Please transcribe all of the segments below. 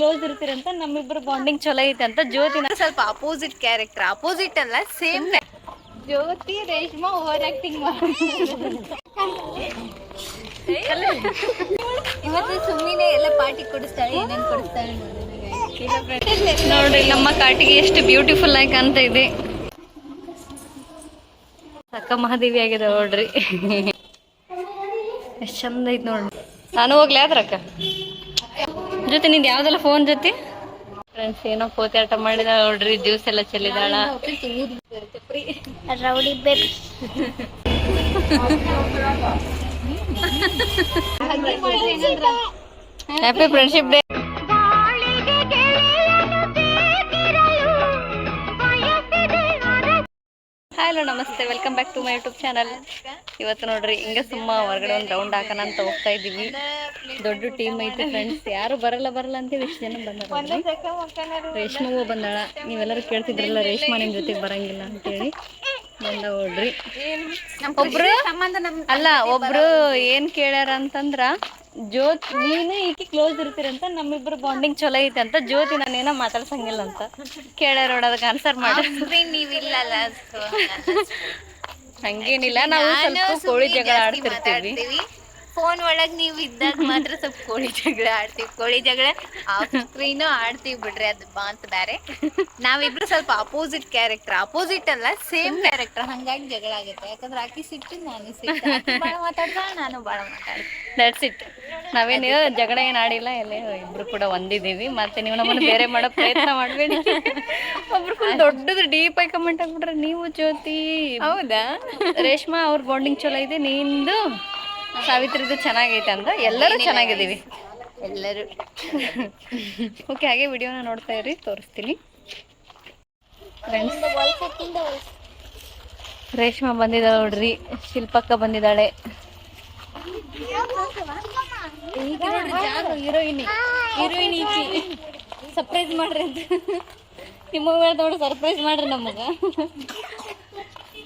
Close ಇರ್ತೀರಂತ ನಮ್ಮಿಬ್ರು bonding ಚಲೋ ಐತೆ ಅಂತ ಜ್ಯೋತಿನ ಸ್ವಲ್ಪ ಅಪೋಸಿಟ್ ಕ್ಯಾರೆಕ್ಟರ್ ಅಪೋಸಿಟ್ ಅಲ್ಲ same Jyothi Reshma over acting ಇವತ್ತು ಸುಮ್ಮನೆ ಎಲ್ಲ ಪಾರ್ಟಿ ಕೊಡಿಸ್ತಾಳೆ ಏನೇನು ಕೊಡಿಸ್ತಾಳೆ ನೋಡ್ರಿ ನಮ್ಮ ಕಾಟಿಗೆ ಎಷ್ಟು ಬ್ಯೂಟಿಫುಲ್ ಆಗಿ ಕಾಣ್ತಾ ಇದೆ. ಅಕ್ಕ ಮಹಾದೇವಿ ಆಗಿದೆ ನೋಡ್ರಿ. ಎಷ್ಟ್ ಚಂದ ಐತ್ ನೋಡ್ರಿ ನಾನು ಹೋಗ್ಲಿ ಅದ್ರಕ್ಕ ಜೊತೆ ನಿಂದ ಯಾವ್ದಲ್ಲ ಫೋನ್ ಜೊತೆ? ಫ್ರೆಂಡ್ಸ್ ಏನೋ ಕೋತಾಟ ಮಾಡಿದ ನೋಡ್ರಿ ಜ್ಯೂಸ್ ಎಲ್ಲ ಚೆಲ್ಲಿದಾಳ. Rowdy baby happy friendship day hello ನಮಸ್ತೆ. Welcome back to my YouTube channel ಇವತ್ತು ನೋಡ್ರಿ ಹಿಂಗ ಸುಮ್ಮ ಹೊರಗಡೆ ಒಂದು ರೌಂಡ್ ಹಾಕೋಣ ಅಂತ ಹೋಗ್ತಾ ಇದೀವಿ ದೊಡ್ಡ ಟೀಮ್ ಐತಿ ಫ್ರೆಂಡ್ಸ್ ಯಾರು ಬರಲ್ಲ ಬರಲ್ಲ ಅಂತೇಳಿ ಎಷ್ಟು ಜನ ಬಂದಾರ ರೇಷ್ಮಾ ಬಂದಾಳ. ನೀವೆಲ್ಲರೂ ಕೇಳ್ತಿದ್ರಲ್ಲ ರೇಷ್ಮಾ ನಿಮ್ಮ ಜೊತೆಗೆ ಬರಂಗಿಲ್ಲ ಅಂತೇಳಿ ಬಂದ ನೋಡ್ರಿ. ಒಬ್ರು ಅಲ್ಲ ಒಬ್ರು ಏನ್ ಕೇಳ್ಯಾರ ಅಂತಂದ್ರ ಜ್ಯೋತ್ ನೀನು ಈಕಿ ಕ್ಲೋಸ್ ಇರ್ತೀರಂತ ನಮ್ಮಿಬ್ರು ಬಾಂಡಿಂಗ್ ಚಲೋ ಐತೆ ಅಂತ ಜ್ಯೋತಿ ನಾನೇನೋ ಮಾತಾಡ್ಸಂಗಿಲ್ಲ ಅಂತ. ಕೇಳ್ಯಾರ ಅದಕ್ಕೆ ಆನ್ಸರ್ ಮಾಡಿ. ನೀವಿಲ್ಲಲ್ಲ ಹಂಗೇನಿಲ್ಲ ನಾವು ಸ್ವಲ್ಪ ಕೋಳಿ ಜಗಳ ಆಡ್ತಿರ್ತೀವಿ. ಫೋನ್ ಒಳಗ್ ನೀವ್ ಇದ್ದಾಗ ಮಾತ್ರ ಸ್ವಲ್ಪ ಕೋಳಿ ಜಗಳ ಆಡ್ತೀವಿ. ಕೋಳಿ ಜಗಳ ಆಫ್ ಸ್ಕ್ರೀನು ಆಡ್ತೀವಿ ಬಿಡ್ರಿ ಅದು ಮಾತು ಬೇರೆ ನಾವಿಬ್ರು ಸ್ವಲ್ಪ ಅಪೋಸಿಟ್ ಕ್ಯಾರೆಕ್ಟರ್ ಅಪೋಸಿಟ್ ಅಲ್ಲ ಸೇಮ್ ಕ್ಯಾರೆಕ್ಟರ್ ಹಂಗಾಗಿ ಜಗಳ ಆಗುತ್ತೆ. ಯಾಕಂದ್ರೆ ಆಕಿ ಸಿಟ್ಟು ನಾನು ಸಿಟ್ಟು. ಆಕಿ ಬಾಳ ಮಾತಾಡ್ತಾಳ ನಾನು ಬಾಳ ಮಾತಾಡ್ತೀನಿ. ದಟ್ಸ್ ಇಟ್ ನಾವೇನು ಜಗಳ ಏನ್ ಆಡಿಲ್ಲ ಎಲ್ಲ ಇಬ್ರು ಕೂಡ ಒಂದಿದೀವಿ ಮತ್ತೆ ನೀವು ನಮ್ಮನ್ನ ಬೇರೆ ಮಾಡೋ ಪ್ರಯತ್ನ ಮಾಡಬೇಡಿ. ಒಬ್ರು ಕೂಡ ದೊಡ್ಡದು ಡೀಪ್ ಆಗಿ ಕಮೆಂಟ್ ಆಗ್ಬಿಟ್ರೆ ನೀವು ಜ್ಯೋತಿ ಹೌದಾ? ರೇಷ್ಮಾ ಅವ್ರ ಬಾಂಡಿಂಗ್ ಚಲೋ ಇದೆ ನಿಂದು? ಸಾವಿತ್ರಿದು ಚೆನ್ನಾಗೈತೆ ಅಂತ ಎಲ್ಲರೂ ಚೆನ್ನಾಗಿದ್ದೀವಿ. ಎಲ್ಲರೂ. ಓಕೆ ಹಾಗೆ ವಿಡಿಯೋನ ನೋಡ್ತಾ ಇರಿ ತೋರಿಸ್ತೀನಿ. ರೇಷ್ಮಾ ಬಂದಿದ್ದಾಳೆ ನೋಡ್ರಿ ಶಿಲ್ಪಕ್ಕ ಬಂದಿದ್ದಾಳೆ. ಹೀರೋಯಿನಿ. ಸರ್ಪ್ರೈಸ್ ಮಾಡ್ರಿ ಅಂತ. ನಿಮ್ಮ ನೋಡಿ ಸರ್ಪ್ರೈಸ್ ಮಾಡ್ರಿ ನಮಗ.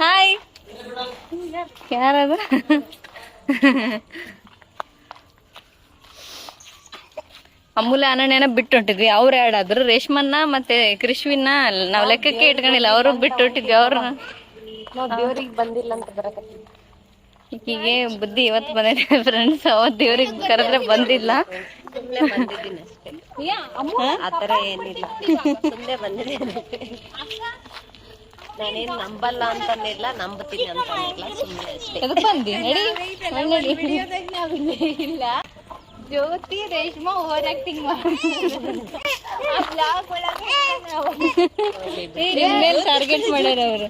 ಹಾಯ್ ಯಾರದು? ಅಮೂಲ್ಯ ಅನಣ್ಯನ ಬಿಟ್ಟು ಹೊಂಟಿದ್ವಿ ಅವ್ರು ಯಾಡಾದ್ರು ರೇಷ್ಮನ್ನ ಮತ್ತೆ ಕೃಷ್ವಿನ ನಾವ್ ಲೆಕ್ಕಕ್ಕೆ ಇಟ್ಕೊಂಡಿಲ್ಲ. ಅವರು ಬಿಟ್ಟು ಹೊಟ್ಟಿದ್ವಿ ಅವ್ರನ್ನ ಈಗ ಬುದ್ಧಿ ಇವತ್ತು ಬಂದೈತೆ ಫ್ರೆಂಡ್ಸ್ ಅವತ್ತು ದೇವ್ರಿಗೆ ಕರೆದ್ರೆ ಬಂದಿಲ್ಲ. ಆತರ ಏನಿಲ್ಲ. ಸುಮ್ಮನೆ ಬಂದಿದ್ದೇನೆ. ನಾನೇನ್ ನಂಬಲ್ಲ ಅಂತನಿಲ್ಲ ನಂಬತೀನಿ ಅಂತನಿಲ್ಲ ಸುಮ್ಮನೆ ಅಷ್ಟೇ. ಎದಕ್ ಬಂದಿ? ನಡಿ. ನಡಿ. ಇಲ್ಲ. Jyothi Reshma over acting target ಮಾಡ್ಯಾರ ಅವರು.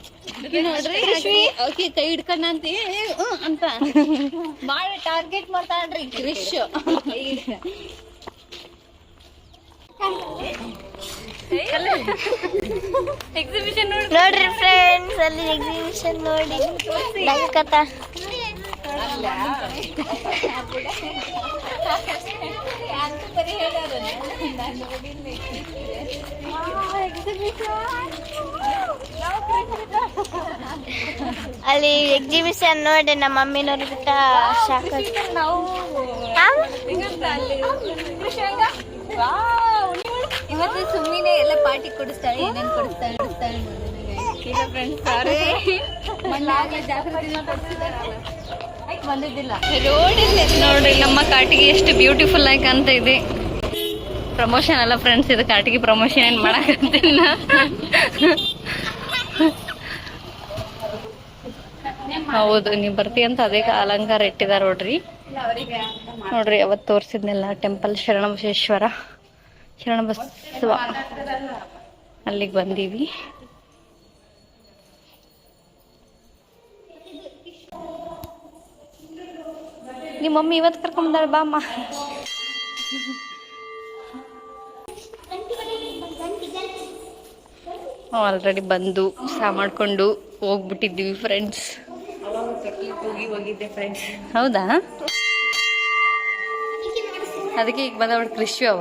ನೋಡ್ರಿ ಓಕೆ ಕೈ ಹಿಡ್ಕೊಂಡ ಅಂತ. ಅಂತ. ಬಾಳ ಟಾರ್ಗೆಟ್ ಮಾಡ್ತಾಳ್ರಿ. ಕ್ರಿಶ್. ಎಕ್ಸಿಬಿಷನ್ ನೋಡಿ. ನೋಡ್ರಿ ಫ್ರೆಂಡ್ಸ್ ಅಲ್ಲಿ ಎಕ್ಸಿಬಿಷನ್ ನೋಡಿ. ಲಂಕತ ಅಲ್ಲಿ ಎಕ್ಸಿಬಿಷನ್ ನೋಡಿ ನಮ್ಮ ಮಮ್ಮಿನವ್ರ ಬಿಟ್ಟ ಶಾಕ್ ಇವತ್ತು ಸುಮ್ಮನೆ ಎಲ್ಲ ಪಾರ್ಟಿ ಕೊಡಿಸ್ತಾಳೆ ಏನೇನು ಕೊಡಿಸ್ತಾಳೆ ಕೊಡಿಸ್ತಾಳೆ ಬಂದಿದ್ದಿಲ್ಲ. ನೋಡ್ರಿ ನಮ್ಮ ಕಾಟಿಗೆ ಎಷ್ಟು ಬ್ಯೂಟಿಫುಲ್ ಆಗಿ ಕಾಣ್ತಾ ಇದೆ ಪ್ರಮೋಷನ್ ಅಲ್ಲ ಫ್ರೆಂಡ್ಸ್ ಇದು ಕಾಟಿಗೆ ಪ್ರಮೋಷನ್ ಏನ್ ಮಾಡಕಂತಿಲ್ಲ ಹೌದು ನೀವು ಬರ್ತಿ ಅಂತ ಅದೇ ಅಲಂಕಾರ ಇಟ್ಟಿದಾರ ನೋಡ್ರಿ. ನೋಡ್ರಿ ಅವತ್ತು ತೋರಿಸಿದ್ನೆಲ್ಲ ಟೆಂಪಲ್ ಶರಣಬಸವೇಶ್ವರ ಶರಣಬಸವ. ಅಲ್ಲಿಗೆ ಬಂದೀವಿ. ನಿಮ್ಮ ಮಮ್ಮಿ ಇವತ್ತು ಕರ್ಕೊಂಬಂದಾಳೆ ಬಾಮ್ಮ ಆಲ್ರೆಡಿ ಬಂದು ಸಹ ಮಾಡ್ಕೊಂಡು ಹೋಗ್ಬಿಟ್ಟಿದ್ದೀವಿ ಫ್ರೆಂಡ್ಸ್ ಹೌದಾ? ಅದಕ್ಕೆ ಈಗ ಬಂದವಳು ಕೃಷಿ ಅವ.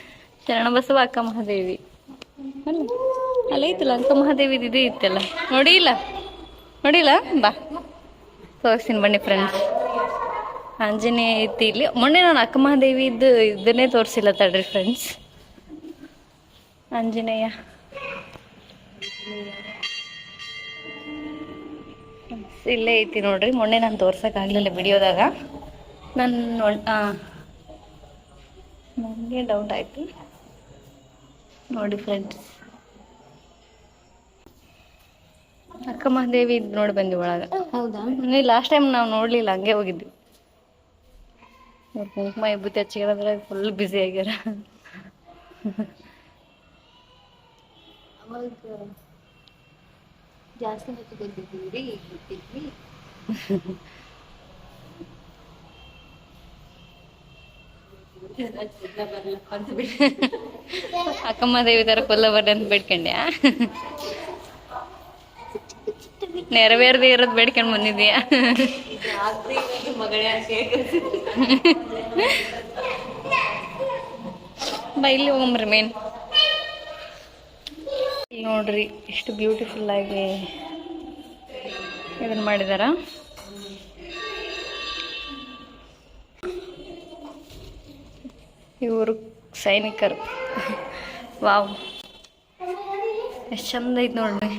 ಶರಣಬಸವ ಅಕ್ಕ ಮಹಾದೇವಿ. ಅಲ್ಲ ಅಲ್ಲ ಐತಲ್ಲ ಅಕ್ಕ ಮಹಾದೇವಿ ಇದೇ ಇತ್ತಲ್ಲ. ನೋಡಿಲ್ಲ? ನೋಡಿಲ್ಲ? ಬಾ. ತೋರಿಸ್ತೀನಿ ಬನ್ನಿ ಫ್ರೆಂಡ್ಸ್ ಆಂಜನೇಯ ಐತಿ ಇಲ್ಲಿ. ಮೊನ್ನೆ ನಾನು ಅಕ್ಕ ಮಹಾದೇವಿ ಇದ್ದು ಇದನ್ನೇ ತೋರಿಸಿಲ್ಲ ತಡ್ರಿ ಫ್ರೆಂಡ್ಸ್ ಆಂಜನೇಯ. ಇಲ್ಲೇ ಐತಿ ನೋಡ್ರಿ. ಮೊನ್ನೆ ನಾನು ತೋರ್ಸೋಕ್ಕಾಗಲಿಲ್ಲ ವಿಡಿಯೋದಾಗ ನಾನು ನನಗೆ ಡೌಟ್ ಆಯ್ತು. ನೋಡಿ ಫ್ರೆಂಡ್ಸ್ ಅಕ್ಕ ಮಹಾದೇವಿ ಇದ್ ನೋಡಿ ಬಂದ್ವಿ ಒಳಗ. ಹೌದಾ? ಲಾಸ್ಟ್ ಟೈಮ್ ನಾವು ನೋಡ್ಲಿಲ್ಲ ಹಂಗೆ ಹೋಗಿದ್ವಿ. ಕುಂಕುಮ ವಿಭೂತಿ ಹಚ್ಚಿದ್ರೆ ಫುಲ್ ಬ್ಯುಸಿ ಆಗ್ಯಾರ. ಜಾಸ್ತಿ ಹಚ್ಕೊಂಡಿದ್ದೀವಿ ಅಕ್ಕಮ್ಮ ದೇವಿ ತರ ಕೊಲ್ಲ ಬರ್ರಿ ಅಂತ ಬೇಡ್ಕೊಂಡ್ಯಾ? ನೆರವೇರದೆ ಇರೋದು ಬೇಡ್ಕೊಂಡ್ ಬಂದಿದ್ಯಾ? ಬೈಲಿ ಹೋಗಮ್ರಿ ಮೇನ್. ನೋಡ್ರಿ, ಎಷ್ಟು ಬ್ಯೂಟಿಫುಲ್ ಆಗಿ ಇದನ್ನ ಮಾಡಿದಾರ. ಇವರು ಸೈನಿಕರು. ವಾವ್. ಎಷ್ಟು ಚಂದ ಐತೆ ನೋಡ್ರಿ.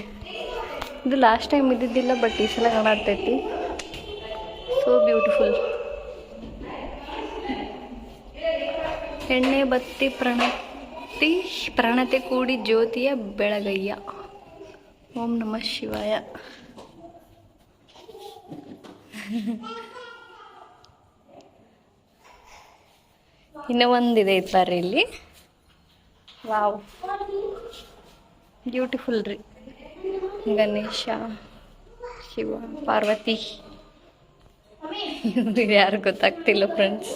ಇದು ಲಾಸ್ಟ್ ಟೈಮ್ ಇದ್ದಿದ್ದಿಲ್ಲ ಬಟ್ ಈ ಸಲ ಕಾಣತೈತಿ. ಸೋ ಬ್ಯೂಟಿಫುಲ್ ಎಣ್ಣೆ ಬತ್ತಿ ಪ್ರಣತಿ, ಪ್ರಣತೆ ಕೂಡಿ ಜ್ಯೋತಿಯ ಬೆಳಗಯ್ಯ. ಓಂ ನಮಃ ಶಿವಾಯ. ಇನ್ನೂ ಒಂದಿದೆ ಐತೆ ಬರ್ರಿ ಇಲ್ಲಿ. ವಾವ್. ಬ್ಯೂಟಿಫುಲ್ ರೀ. ಗಣೇಶ ಶಿವ ಪಾರ್ವತಿ. ಯಾರು ಗೊತ್ತಾಗ್ತಿಲ್ಲ ಫ್ರೆಂಡ್ಸ್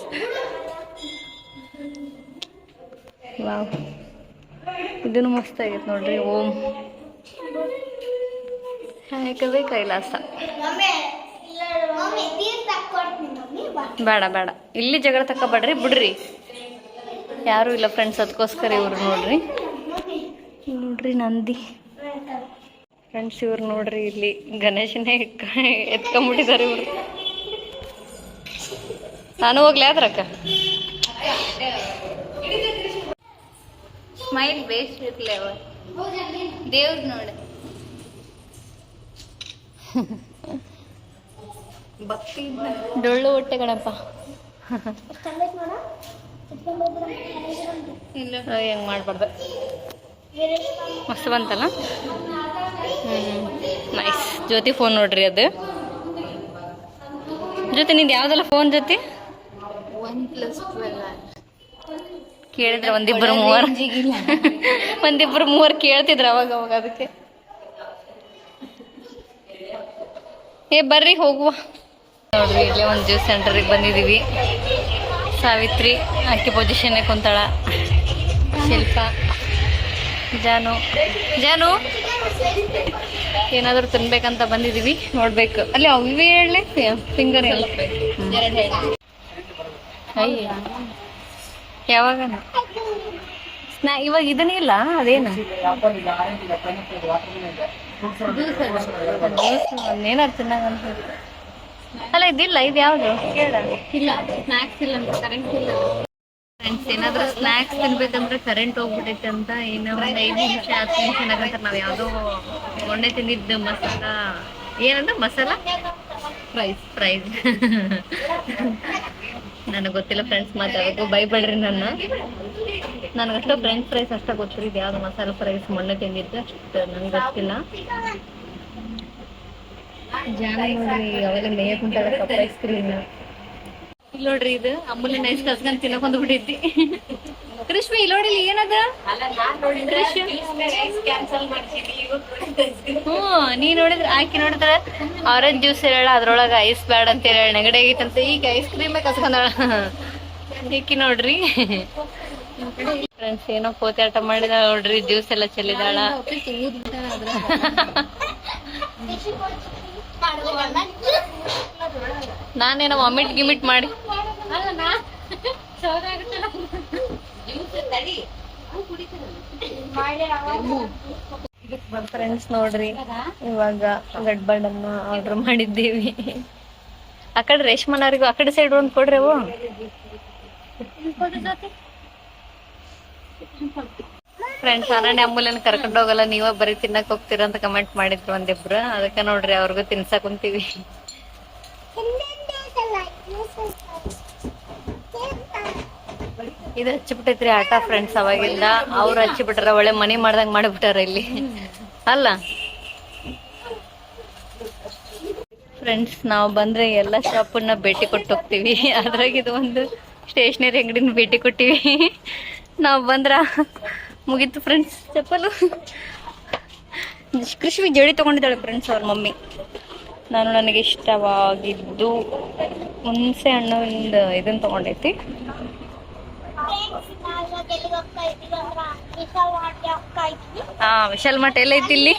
ವಾವ್. ಇದನ್ನು ಮಸ್ತ್ ಆಗೈತೆ ನೋಡ್ರಿ ಓಂ. ಯಾಕಂದ್ರೆ ಕೈಲಾಸ. ಬೇಡ ಬೇಡ. ಇಲ್ಲಿ ಜಗಳ ತಕೋಬೇಡ್ರಿ ಬಿಡ್ರಿ. ಯಾರೂ ಇಲ್ಲ ಫ್ರೆಂಡ್ಸ್ ಅದಕ್ಕೋಸ್ಕರ ಇವ್ರು ನೋಡ್ರಿ. ನೋಡ್ರಿ ನಂದಿ. ಫ್ರೆಂಡ್ಸ್ ಇವ್ರು ನೋಡ್ರಿ ಇಲ್ಲಿ ಗಣೇಶನೇ ಎತ್ಕೊಂಡ್ಬಿಟ್ಟಿದ್ದಾರೆ ಇವರು. ನಾನು ಹೋಗ್ಲಿ ಅದ್ರಕ್ಕ ಸ್ಮೈಲ್ ಅವ ದೇವ್ರ ನೋಡ. ಡೊಳ್ಳು ಹೊಟ್ಟೆ ಕಣಪ್ಪ ಹೆಂಗ್ ಮಾಡ್ಬಾರ್ದು. ಮಸ್ತ್ ಬಂತಲ್ಲ? ಹ್ಞೂ ನೈಸ್ ಜ್ಯೋತಿ ಫೋನ್ ನೋಡ್ರಿ ಅದು. ಜೊತೆ ನಿಂದು ಯಾವ್ದಲ್ಲ ಫೋನ್ ಜೊತೆ ಕೇಳಿದ್ರೆ ಒಂದಿಬ್ಬರು ಮೂವರು ಒಂದಿಬ್ಬರು ಮೂವರು ಕೇಳ್ತಿದ್ರು ಅವಾಗ ಅವಾಗ ಅದಕ್ಕೆ. ಏ, ಬರ್ರಿ, ಹೋಗುವ. ನೋಡ್ರಿ, ಇಲ್ಲೇ ಒಂದು ಜ್ಯೂಸ್ ಸೆಂಟರಿಗೆ ಬಂದಿದ್ದೀವಿ ಸಾವಿತ್ರಿ, ಅಕ್ಕಿ ಪೊಸಿಷನ್ನೇ ಕುಂತಾಳ. ಶಿಲ್ಪ, ಜಾನು. ಜಾನು, ಏನಾದರೂ ತಿನ್ಬೇಕಂತ ಬಂದಿದ್ದೀವಿ ನೋಡ್ಬೇಕು. ಅಲ್ಲಿ ಅವೇ ಹೇಳಿ ಫಿಂಗರ್ ಅಯ್ಯ ಯಾವಾಗ ಸ್ನಾ, ಇವಾಗ ಇದನ್ನಿಲ್ಲ ಅದೇನು? ಏನಾರು ತಿನ್ನಾಗಂತ. ಅಲ್ಲ ಇದಿಲ್ಲ ಇದು ಯಾವುದು? ಇಲ್ಲ ಸ್ನಾಕ್ಸ್ ಇಲ್ಲ ಕರೆಂಟ್ ಇಲ್ಲ. ಫ್ರೆಂಡ್ಸ್ ಏನಾದ್ರೂ ಸ್ನಾಕ್ಸ್ ತಿನ್ಬೇಕಂದ್ರೆ ಕರೆಂಟ್ ಹೋಗ್ಬಿಟ್ಟೈತೆ ಅಂತ ಏನೋ ಒಂದ್ ಐದು ನಿಮಿಷ ಹತ್ತು ನಿಮಿಷ ನಂತರ ನಾವ್ ಯಾವ್ದೋ ಮೊನ್ನೆ ತಿಂದಿದ್ದು ಮಸಾಲ. ಏನಂದ್ರೆ ಮಸಾಲ? ಪ್ರೈಸ್ ಪ್ರೈಸ್ ನನಗೆ ಗೊತ್ತಿಲ್ಲ ಫ್ರೆಂಡ್ಸ್ ಮಾತಾಡೋದು. ಬೈಬೇಡ್ರಿ ನನ್ನ. ನನಗಷ್ಟೋ ಫ್ರೆಂಚ್ ಫ್ರೈಸ್ ಅಷ್ಟ ಗೊತ್ತಿರಿ ಇದು ಯಾವ್ದು ಮಸಾಲ ಫ್ರೈಸ್ ಮೊನ್ನೆ ತಿಂದಿದ್ದು ಅಷ್ಟು ನಂಗೆ ಗೊತ್ತಿಲ್ಲ. ಜಾನ ನೋಡ್ರಿ ಅವೆಲ್ಲ ಮೇಯ ಕುಂತಾಗ ಕಪ್ ಐಸ್ ಕ್ರೀಮ್ ಇಲ್ಲಿ ನೋಡ್ರಿ ಇದು ಅಮೂಲ್ಯ ನೈಸ್ ಕಸ್ಕೊಂಡ್ ತಿನ್ನಕೊಂಡ್ ಬಿಟ್ಟೈತಿ ಕೃಷ್ಣ ಇಲ್ಲಿ ನೋಡಿ ಏನದ? ಹ್ಮ್ ನೀ ನೋಡಿದ್ರ ಆಕಿ ನೋಡಿದ್ರ ಆರೆಂಜ್ ಜ್ಯೂಸ್ ಹೇಳ ಅದ್ರೊಳಗ ಐಸ್ ಬ್ಯಾಡ್ ಅಂತ ಹೇಳ ನೆಗಡಿ ಆಗೈತಂತ ಈಗ ಐಸ್ ಕ್ರೀಮ್ ಕಸ್ಕೊಂಡಾಳ. ಈಕಿ ನೋಡ್ರಿ. ಫ್ರೆಂಡ್ಸ್ ಏನೋ ಕೋತಿ ಆಟ ಮಾಡಿದ ನೋಡ್ರಿ ಜ್ಯೂಸ್ ಎಲ್ಲ ಚೆಲ್ಲಿದಾಳ. ನಾನೇನೋ ವಾಮಿಟ್ ಗಿಮಿಟ್ ಮಾಡಿ. ಫ್ರೆಂಡ್ಸ್ ನೋಡ್ರಿ, ಇವಾಗ ಗಡ್ಬಡನ್ನ ಆರ್ಡರ್ ಮಾಡಿದ್ದೀವಿ. ಆ ಕಡೆ ರೇಷ್ಮನವ್ರಿಗೂ ಆ ಕಡೆ ಸೈಡ್ ಒಂದು ಕೊಡ್ರಿ ಅವು ಫ್ರೆಂಡ್ಸ್ ಅರಣ್ಯ ಅಮ್ಮೂಲನ್ ಕರ್ಕೊಂಡು ಹೋಗಲ್ಲ, ನೀವ ಬರೀ ತಿನ್ನಕ್ ಹೋಗ್ತೀರ ಅಂತ ಕಮೆಂಟ್ ಮಾಡಿದ್ರು ಒಂದಿಬ್ರು. ಅದಕ್ಕೆ ನೋಡ್ರಿ ಅವ್ರಿಗೂ ತಿನ್ಸಕ್ ಕುಂತೀವಿ. ಇದು ಹಚ್ಚಿಬಿಟ್ಟೈತ್ರಿ ಆಟ ಫ್ರೆಂಡ್ಸ್ ಅವಾಗಿಲ್ಲ ಅವ್ರು ಹಚ್ಚಿಬಿಟ್ರ ಒಳ್ಳೆ ಮನಿ ಮಾಡ್ದಂಗ್ ಮಾಡಿಬಿಟ್ಟಾರ ಇಲ್ಲಿ. ಅಲ್ಲ? ಫ್ರೆಂಡ್ಸ್ ನಾವು ಬಂದ್ರೆ ಎಲ್ಲ ಶಾಪನ್ನ ಭೇಟಿ ಕೊಟ್ಟು ಹೋಗ್ತೀವಿ. ಅದ್ರಾಗ ಇದು ಒಂದು ಸ್ಟೇಷನರಿ ಅಂಗಡಿನ ಭೇಟಿ ಕೊಟ್ಟಿವಿ. ನಾವು ಬಂದ್ರ ಮುಗೀತು ಫ್ರೆಂಡ್ಸ್ ಚಪ್ಪಲು. ಕೃಷಿ ಜೋಡಿ ತಗೊಂಡಿದ್ದಾಳೆ ಫ್ರೆಂಡ್ಸ್ ಅವ್ರ ಮಮ್ಮಿ. ನಾನು ನನಗೆ ಇಷ್ಟವಾಗಿದ್ದು ಹುಣಸೆ ಹಣ್ಣಿಂದ ಇದನ್ನ ತಗೊಂಡೈತಿ. ಹಾ, ವಿಶಾಲ್ ಮಠ ಎಲ್ಲ ಐತಿ ಇಲ್ಲಿ.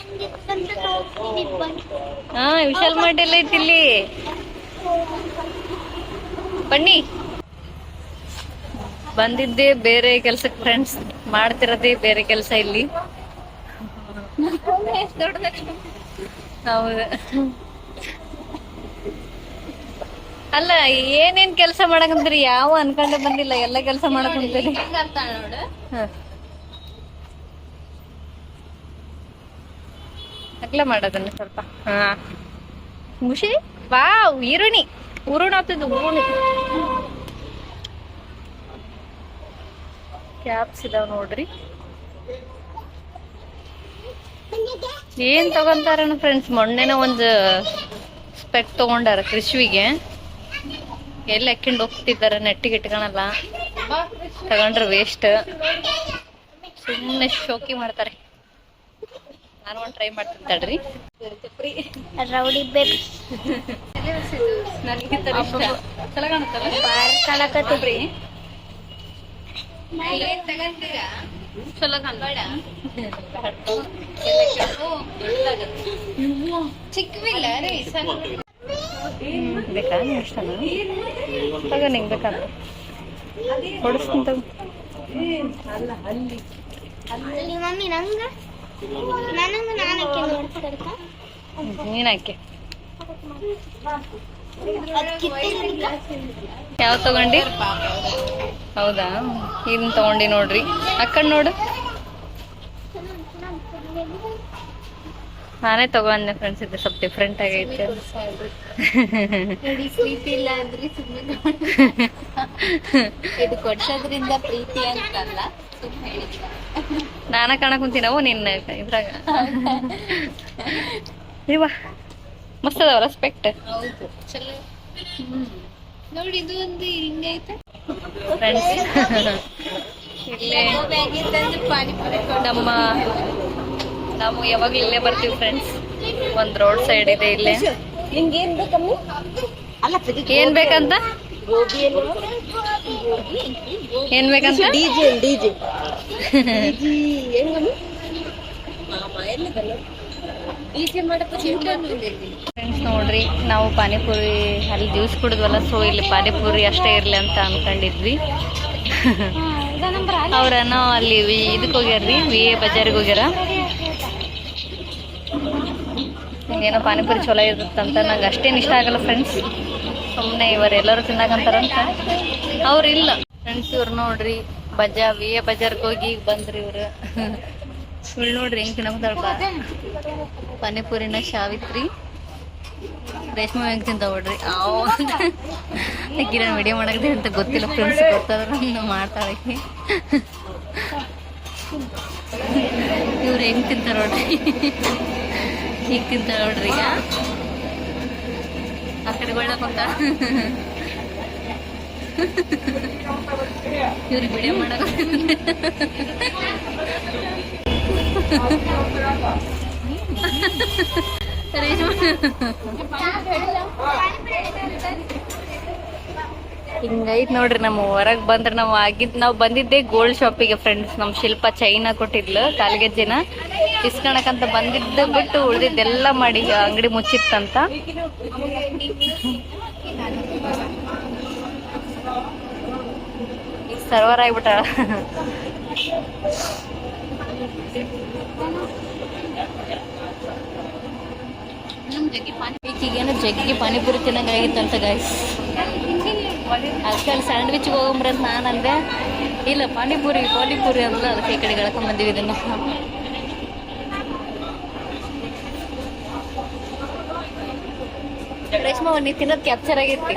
ಹಾ, ವಿಶಾಲ್ ಮಠ ಎಲ್ಲ ಐತಿ ಇಲ್ಲಿ. ಬನ್ನಿ. ಬಂದಿದ್ದೆ, ಬೇರೆ ಕೆಲ್ಸಕ್ಕೆ ಫ್ರೆಂಡ್ಸ್ ಮಾಡ್ತಿರೋದೇ ಬೇರೆ ಕೆಲಸ ಇಲ್ಲಿ. ಹೌದು. ಅಲ್ಲ, ಏನೇನ್ ಕೆಲಸ ಮಾಡಕಂತೀರಿ? ಯಾವ ಅನ್ಕೊಂಡೆ ಬಂದಿಲ್ಲ, ಎಲ್ಲ ಕೆಲಸ ಮಾಡಕಂತೀರಿ. ಅಗ್ಲ ಮಾಡೋದನ್ನ ಸ್ವಲ್ಪ. ಹಾ. ಖುಷಿ ವಾವ್ ಈರುಣಿ ಉರುಣ ಆಗ್ತದ ಉರುಣಿ. ಕ್ಯಾಪ್ಸ್ ಇದಾವ ನೋಡ್ರಿ. ಏನ್ ತಗೊಂತಾರ ಫ್ರೆಂಡ್ಸ್ ಮೊನ್ನೆನ ಒಂದು ಸ್ಪೆಕ್ ತಗೊಂಡಾರ ಕೃಷಿಗೆ ಎಲ್ಲಿ ಹಾಕೊಂಡು ಹೋಗ್ತಿದ್ದಾರ ನೆಟ್ಟಿಗೆ ಇಟ್ಕೊಳಲ್ಲ ತಗೊಂಡ್ರೆ ವೇಸ್ಟ್ ಸುಮ್ಮನೆ ಶೋಕಿ ಮಾಡ್ತಾರೆ. ನಾನು ಒಂದು ಟ್ರೈ ಮಾಡ್ತೀನಿ ರೌಡಿ ಬೇಬಿ. ನನಗೆ ಚಲೋ ಚಿಕ್ಕವಿಲ್ಲ ಬೇಕಾ ನಿಂಗೆ ಇಷ್ಟನಾ ತಗ ನಿಂಗೆ ಬೇಕಂತ ಹೊಡಿಸ್ತೀನಿ ತಗೋ ಅಲ್ಲಿ ಮಮ್ಮಿ ನಂಗ ನನಂಗ ನೀನ್ ಹಾಕಿ ಯಾವ ತಗೊಂಡಿ? ಹೌದಾ? ಇದನ್ನ ತಗೊಂಡಿ ನೋಡ್ರಿ. ಅಕ್ಕಂಡ್ ನೋಡು. ನಾನೇ ತಗೊಂಡೆ ಫ್ರೆಂಡ್ಸ್ ಇದು ಸ್ವಲ್ಪ ಡಿಫ್ರೆಂಟ್ ಆಗೈತೆ. ಪ್ರೀತಿ ಇಲ್ಲ ಅಂದ್ರೆ ಸುಮ್ಮನೆ ಇದು ಕೊಡ್ಸೋದ್ರಿಂದ ಪ್ರೀತಿ ಅಂತಲ್ಲ ಸುಮ್ಮನೆ ನಾನ ಕಾಣಕ್ ಕುಂತೀನವು ನಿನ್ನ ಇದ್ರಾಗ. ಇವ ಮಸ್ತ್ ಅದಾವ ರೆಸ್ಪೆಕ್ಟ್ ಹೌದು ಚಲೋ. ನೋಡಿ ಇದು ಒಂದು ಹಿಂಗೈತೆ ಫ್ರೆಂಡ್ಸ್ ಇಲ್ಲೇ ನಮ್ಮ ನಾವು ಯಾವಾಗ್ಲೂ ಇಲ್ಲೇ ಬರ್ತೀವಿ ಫ್ರೆಂಡ್ಸ್ ಒಂದ್ ರೋಡ್ ಸೈಡ್ ಇದೆ ಇಲ್ಲೇ. ಏನ್ ಬೇಕಂತ? ಏನ್? ಬೇಕಂತ? ಫ್ರೆಂಡ್ಸ್ ನೋಡ್ರಿ ನಾವು ಪಾನಿಪುರಿ ಅಲ್ಲಿ ಜ್ಯೂಸ್ ಕುಡಿದ್ವಲ್ಲ ಸೊ ಇಲ್ಲಿ ಪಾನಿಪುರಿ ಅಷ್ಟೇ ಇರ್ಲಿ ಅಂತ ಅನ್ಕೊಂಡಿದ್ವಿ. ಅವ್ರನ್ನ ಅಲ್ಲಿ ವಿ- ಇದಕ್ ಹೋಗ್ಯಾರ್ರಿ ವಿ ಎ ಬಜಾರ್ಗೆ ಹೋಗ್ಯಾರ. ಏನೋ ಪಾನಿಪುರಿ ಚಲೋ ಇರುತ್ತಂತ ನಂಗೆ ಅಷ್ಟೇನು ಇಷ್ಟ ಆಗಲ್ಲ ಫ್ರೆಂಡ್ಸ್ ಸುಮ್ಮನೆ ಇವರೆಲ್ಲರೂ ತಿನ್ನಕಂತಾರಂತ ಅವ್ರು ಇಲ್ಲ. ಫ್ರೆಂಡ್ಸ್ ಇವ್ರು ನೋಡ್ರಿ ಬಜಾ ವಿ ಎ ಬಜಾರ್ಗೆ ಹೋಗಿ ಬಂದ್ರಿ ಇವ್ರು. ಸುಳ್ಳು ನೋಡ್ರಿ ಹೆಂಗ್ ತಿನ್ನಕಂತಾಳ ಪಾನಿಪುರಿನ ಶಾವಿತ್ರಿ ರೇಷ್ಮೆ ಹೆಂಗ್ ತಿಂತಾವಡ್ರಿ ನೋಡ್ರಿ. ಅವ್ ಆಕಿ ನಾನು ವಿಡಿಯೋ ಮಾಡಕ್ಕೆ ಅಂತ ಗೊತ್ತಿಲ್ಲ ಫ್ರೆಂಡ್ಸ್ ಗೊತ್ತಾದ್ರೆ ನಾನು ಮಾಡ್ತಾಳೆ. ಇವ್ರು ಹೆಂಗ್ ತಿಂತಾರ ನೋಡ್ರಿ. ಈಗ ನೋಡ್ರಿ ಈಗ. ಆ ಕಡೆ ಒಳ್ಳೆ ಕುಂತ ಇವ್ರಿಗೆ ವಿಡಿಯೋ ಮಾಡಕ ರೇಷ್ಮೆ ಹಿಂಗೈತ್ ನೋಡ್ರಿ, ನಮ್ಮ ಹೊರಗ್ ಬಂದ್ರೆ ನಾವು ಆಗಿದ್ ನಾವು ಬಂದಿದ್ದೆ ಗೋಲ್ಡ್ ಶಾಪಿಗೆ ಫ್ರೆಂಡ್ಸ್ ನಮ್ ಶಿಲ್ಪ ಚೈನಾ ಕೊಟ್ಟಿದ್ಲು ಕಾಲ್ಗೆಜ್ಜೆನ ಇಸ್ಕೊಳಕಂತ ಬಂದಿದ್ದ ಬಿಟ್ಟು ಉಳ್ದಿದ್ದೆಲ್ಲ ಮಾಡಿ ಅಂಗಡಿ ಮುಚ್ಚಿತ್ತಂತ. ಈಗ ಪಾನಿ ಆಗ್ಬಿಟ್ಟ ಈಗೇನು ಜಗ್ಗಿ ಪಾನಿಪುರಿ ತಿನ್ನಂಗಾಗಿತ್ತಂತ ಗಾಯ್ಸ್ ಅದಕ್ಕೆ ಅಲ್ಲಿ ಸ್ಯಾಂಡ್ವಿಚ್ ಹೋಗಂಬ್ರ ಅಂತ ನಾನು ಅಂದೆ ಇಲ್ಲ ಪಾನಿಪುರಿ ಪಾನಿಪುರಿ ಅಂದ್ರೆ ಅದಕ್ಕೆ ಈ ಕಡೆ ಎಳ್ಕೊಂಡ್ ಬಂದಿವಿ ಇದನ್ನು. ರೇಷ್ಮಾ ನೀ ತಿನ್ನೋದು ಕ್ಯಾಪ್ಚರ್ ಆಗೈತಿ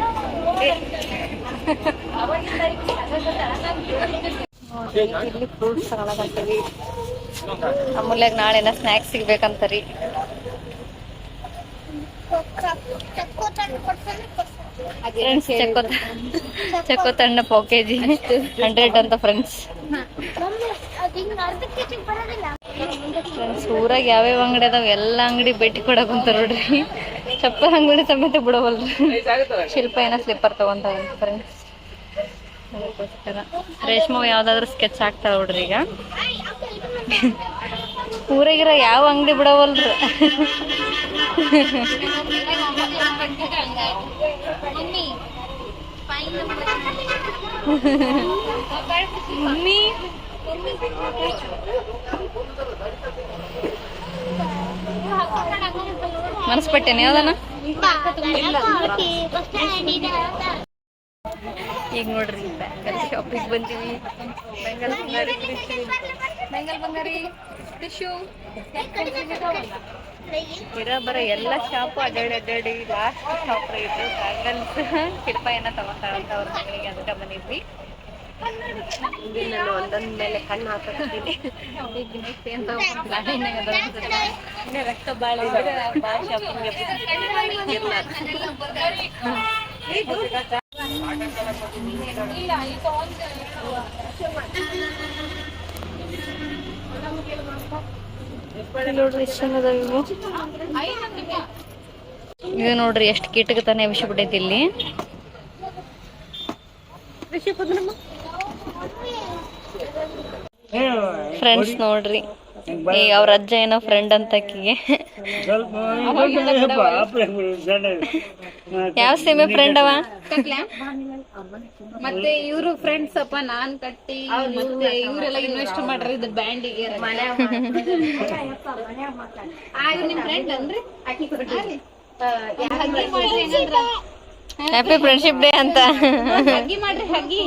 ಇಲ್ಲಿ ಫ್ರೂಟ್ಸ್ ತಗೊಳಕಂತೀವಿ ಅಮೂಲ್ಯಾಗ ನಾಳೆನ ಸ್ನ್ಯಾಕ್ಸ್ ಸಿಗ್ಬೇಕಂತರಿ ಫ್ರೆಂಡ್ಸ್ ಚಕ್ಕೋ ಚಕ್ಕೋ ತಣ್ಣ ಪಾವ್ ಕೆ ಜಿ ಹಂಡ್ರೆಡ್ ಅಂತ ಫ್ರೆಂಡ್ಸ್ ಫ್ರೆಂಡ್ಸ್ ಊರಾಗ ಯಾವ್ಯಾವ ಅಂಗಡಿ ಅದಾವ? ಎಲ್ಲ ಅಂಗಡಿ ಭೇಟಿ ಕೊಡಕ್ ಅಂತ ನೋಡ್ರಿ. ಚಪ್ಪಲ್ ಅಂಗಡಿ ಸಮೇತ ಬಿಡವಲ್ರಿ. ಶಿಲ್ಪ ಏನೋ ಸ್ಲಿಪ್ಪರ್ ತಗೊಂತಾವ ಫ್ರೆಂಡ್ಸ್ ಅದಕ್ಕೋಸ್ಕರ ರೇಷ್ಮಾ ಯಾವ್ದಾದ್ರು ಸ್ಕೆಚ್ ಹಾಕ್ತಾವ ನೋಡ್ರಿ ಈಗ. ಊರಾಗಿರೋ ಯಾವ ಅಂಗಡಿ ಬಿಡವಲ್ರಿ? ಮಮ್ಮಿ ಮನಸ್ಪಟ್ಟೇನೆ ಯಾವ್ದನ ಈಗ ನೋಡ್ರಿ ಶಾಪಿಗೆ ಬಂದೀವಿ. ಬೆಂಗಲ್ ಬಂಗಾರಿ ಬೆಂಗಲ್ ಬಂಗಾರಿ ಟಿಶ್ಯೂ ಇರೋ ಬರೋ ಎಲ್ಲ ಶಾಪು ಅಡ್ಡಾಡಿ ಅಡ್ಡಾಡಿ ಲಾಸ್ಟ್ ಶಾಪ್ ಇದು ಬ್ಯಾಂಗಲ್ಸ್ ಕಿಡ್ಪಾಯನ್ನ ಏನ ತಗೊಂತಾಳಂತ ಅವ್ರ ಮಗಳಿಗೆ ಅದಕ್ಕೆ ಬಂದಿದ್ವಿ. ನಾನು ಒಂದೊಂದ್ ಮೇಲೆ ಕಣ್ಣು ಹಾಕ್ತೀನಿ ಈಗ ನೆಕ್ಸ್ಟ್ ಏನ್ ತಗೊಂಡ್ ಇನ್ನು ರಕ್ತ ಭಾಳ ಇದ್ರೆ ಭಾಳ ನೋಡ್ರಿ ಎಷ್ಟು ಚಂದ ಅದಾವ ಇವು ಇದು ನೋಡ್ರಿ ಎಷ್ಟು ಕೀಟಕ ತಾನೇ ಬಿಟ್ಟೈತಿ ಇಲ್ಲಿ. ಫ್ರೆಂಡ್ಸ್ ನೋಡ್ರಿ. ಈ ಅವ್ರ ಅಜ್ಜ ಏನೋ ಫ್ರೆಂಡ್ ಅಂತ ಅಕ್ಕಿಗೆ. ಯಾವ ಸೀಮೆ ಫ್ರೆಂಡ್ ಅವ? ಮತ್ತೆ ಇವರು ಫ್ರೆಂಡ್ಸ್ ಅಪ್ಪ ನಾನ್ ಕಟ್ಟಿ ಇವ್ರೆಲ್ಲ ಇವರೆಲ್ಲ ಇನ್ವೆಸ್ಟ್ ಮಾಡ್ರಿ ಇದು ಬ್ಯಾಂಡಿಗೆ ನಿಮ್ ಫ್ರೆಂಡ್ ಅನ್ರಿ ಹ್ಯಾಪಿ ಫ್ರೆಂಡ್ಶಿಪ್ ಡೇ ಅಂತ. ಹಗ್ಗಿ ಮಾಡ್ರಿ ಹಗ್ಗಿ.